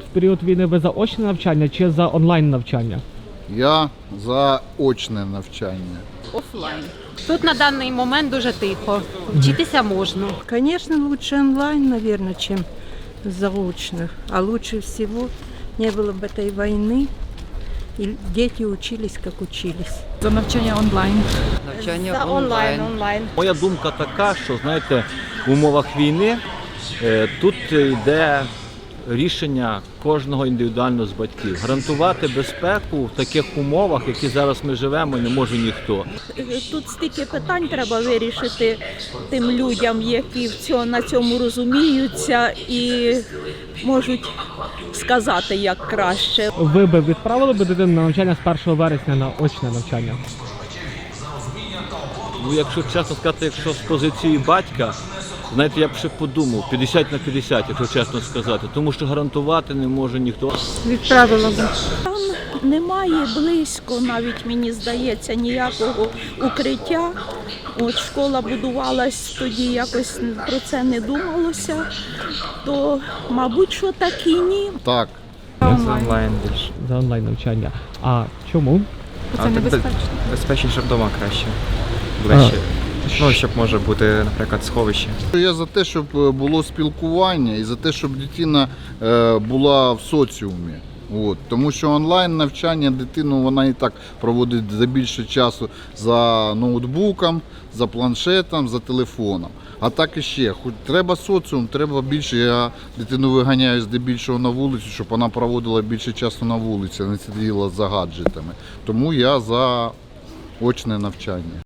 В період війни ви за очне навчання чи за онлайн навчання? Я за очне навчання. Офлайн. Тут на даний момент дуже тихо. Вчитися можна. Конечно, лучше онлайн, наверное, чем заочно. А лучше всего не было бы этой войны, и дети учились, как учились. За навчання онлайн. Навчання онлайн. онлайн. Моя думка така, що знаєте, в умовах війни е, тут йде рішення кожного індивідуально з батьків. Гарантувати безпеку в таких умовах, які зараз ми живемо, не може ніхто. Тут стільки питань треба вирішити тим людям, які в цьо- на цьому розуміються і можуть сказати як краще. Ви би відправили би дитину на навчання з 1 вересня на очне навчання? Ну, якщо чесно сказати, якщо з позиції батька, знаєте, я б ще подумав 50 на 50, якщо чесно сказати, тому що гарантувати не може ніхто. Відправила б. Там немає близько, навіть мені здається, ніякого укриття. От школа будувалась тоді, якось про це не думалося. То, мабуть, що так і ні. Так, онлайн більше. За онлайн навчання. А чому? Це так небезпечно. Безпечніше вдома краще. Ближче. Ну, щоб може бути, наприклад, сховище. я за те, щоб е, було спілкування і за те, щоб дитина е, була в соціумі. От. Тому що онлайн навчання дитину вона і так проводить за більше часу за ноутбуком, за планшетом, за телефоном. А так і ще, хоч треба соціум, треба більше. Я дитину виганяю здебільшого на вулицю, щоб вона проводила більше часу на вулиці, не сиділа за гаджетами. Тому я за очне навчання.